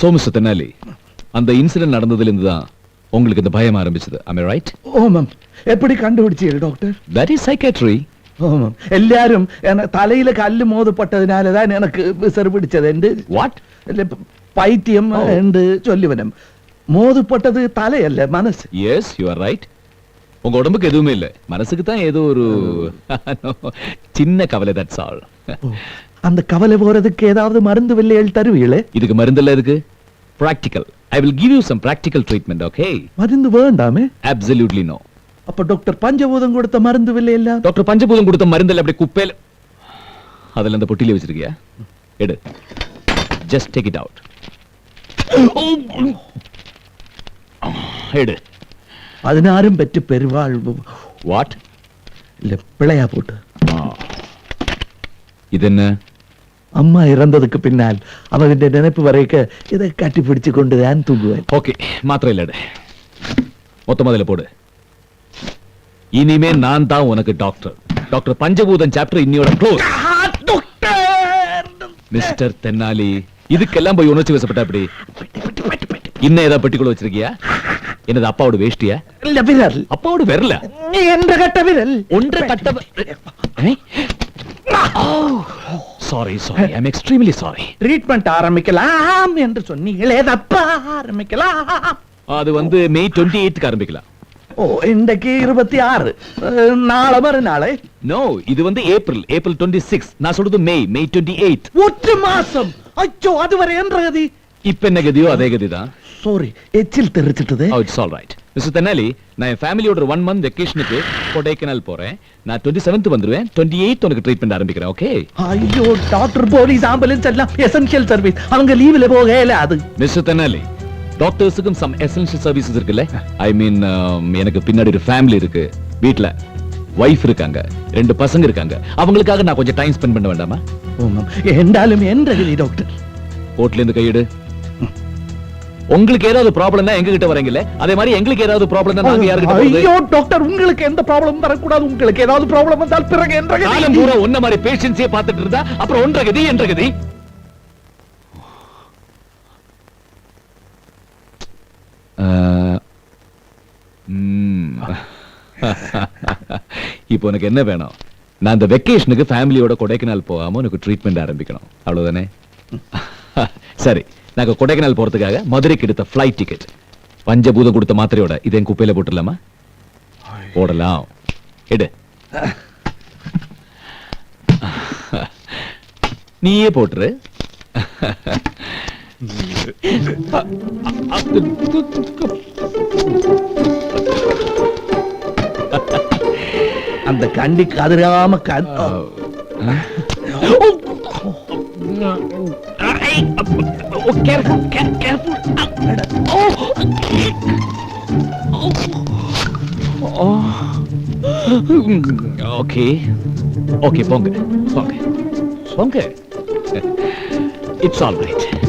So mister Tenali அந்த incident நடந்ததுல இருந்து தான் உங்களுக்கு இந்த பயம் ஆரம்பிச்சது ஐ ரைட் ഓമം എപ്പടി കണ്ടുപിടിച്ചു ഡോക്ടർ தட் இஸ் சைக்காட்ரி ഓമം എല്ലാരും എന- തലയില് കല്ല് മോതപ്പെട്ടതിനാലതാണ് എനക്ക് വിസർ പിടിച്ചത് എന്റെ வாட் ഇല്ല, പ- പൈത്യം ഓ. ഉണ്ട് ചൊല്ലുവനം മോതപ്പെട്ടത് തലയല്ല മനസ്സ് எஸ் யூ ஆர் ரைட் உங்க உடம்புக்கு எதுவுமே இல்ல மனசுக்கு தான் ஏதோ ஒரு சின்ன கவலை தட்ஸ் ஆல் ஓ, அந்த கவலை போறதுக்கு ஏதாவது மருந்து வில்லைகள் தருவீங்களே? இதுக்கு மருந்துல இருக்கு practical I will give you some practical treatment okay மருந்து வேண்டாமே? அப்சல்யூட்லி நோ அப்ப டாக்டர் பஞ்சபூதம் கொடுத்த மருந்து எல்லாம் டாக்டர் பஞ்சபூதம் கொடுத்த மருந்தில் அப்படி குப்பையில? அதுல அந்த பொட்டியில வச்சிருக்கியா? எடு. ஜஸ்ட் டேக் இட் அவுட் எடு. பதினாறும் பெற்று பெருவாழ்வு. வாட் இல்ல பிள்ளையா போட்டு. இது என்ன? அம்மா இறந்ததுக்கு பின்னால் அவகிட்ட நினைப்பு வரைக்க இதை கட்டி பிடிச்சு கொண்டு தான் தூங்குவேன் ஓகே மாத்திரை இல்ல எடு மொத்தமா அதுல போடு இனிமே நான் தான் உனக்கு டாக்டர் டாக்டர் பஞ்சபூதம் சாப்டர் இன்னியோட க்ளோஸ் மிஸ்டர் தென்னாலி இதுக்கெல்லாம் போய் உணர்ச்சி வசப்பட்ட அப்படி இன்னும் ஏதாவது பெட்டிக்குள்ள வச்சிருக்கியா என்னது அப்பாவோட வேஷ்டியா இல்ல விரல் அப்பாவோட விரல என்ற கட்ட விரல் ஒன்றை கட்ட sorry sorry I am extremely sorry treatment ஆரம்பிக்கலாம் என்று சொன்னீங்களே தப்பா ஆரம்பிக்கலாம். அது வந்து மே டுவெண்ட்டி எயித்துக்கு ஆரம்பிக்கலாம். ஓ இன்றைக்கு இருபத்தி ஆறு. நாளை மறுநாளை? நோ இது வந்து ஏப்ரல் ஏப்ரல் டுவெண்ட்டி சிக்ஸ் நான் சொல்றது மே மே டுவெண்ட்டி எயிட் ஒற்று மாசம். அச்சோ அதுவரை என்ற கதி? இப்ப என்ன கதியோ அதே கதி தான் சாரி எச்சில் தெரிச்சிட்டது. It's all right mister Tenali நான் என் ஃபேமிலியோட ஒன் மந்த் வெக்கேஷனுக்கு கொடைக்கானல் போறேன். நான் டுவெண்ட்டி செவன்த் வந்துருவேன். டுவெண்ட்டி எயிட் உனக்கு ட்ரீட்மெண்ட் ஆரம்பிக்கிறேன் ஓகே ஐயோ டாக்டர் போலீஸ் ஆம்புலன்ஸ் எல்லாம் எசென்ஷியல் சர்வீஸ் அவங்க லீவ்ல போகல அது. மிஸ்டர் தென்னாலி டாக்டர்ஸுக்கும் சம் எசென்ஷியல் சர்வீசஸ் இருக்குல்ல? ஐ மீன் எனக்கு பின்னாடி ஒரு ஃபேமிலி இருக்கு. வீட்ல வைஃப் இருக்காங்க. ரெண்டு பசங்க இருக்காங்க. அவங்களுக்காக நான் கொஞ்சம் டைம் ஸ்பெண்ட் பண்ண வேண்டாமா? என்றாலும் என்ற கதி டாக்டர் கோர்ட்ல இருந்து கையெடு. உங்களுக்கு ஏதாவது ப்ராப்ளம்னா எங்க கிட்ட வரீங்கல்ல? அதே மாதிரி எங்களுக்கு ஏதாவது ப்ராப்ளம்னா நாங்க யார்கிட்ட போறது? ஐயோ டாக்டர் உங்களுக்கு எந்த ப்ராப்ளம் வரக்கூடாது. உங்களுக்கு ஏதாவது ப்ராப்ளம் வந்தால் பிறகு என்ற கதி. காலம் பூரா ஒன்ன மாதிரி பேஷன்ஸே பார்த்துட்டு இருந்தா அப்புறம் ஒன்ற கதி என்ற கதி. இப்போ உனக்கு என்ன வேணும்? நான் இந்த வெக்கேஷனுக்கு ஃபேமிலியோட கொடைக்கானல் போகாம உனக்கு ட்ரீட்மெண்ட் ஆரம்பிக்கணும். அவ்வளவுதானே? சரி. நாங்க கொடைக்கானல் போறதுக்காக மதுரைக்கு எடுத்த ஃப்ளைட் டிக்கெட் பஞ்சபூதம் கொடுத்த மாத்திரையோட இதை என் குப்பையில போட்டுடலாமா? போடலாம். எடு. நீயே போட்டுரு. அந்த கண்டி கதிராம கண் Oh, careful, care, careful. Oh, oh. Okay. Okay, Bonga. Bonga. Bonga. It's all right.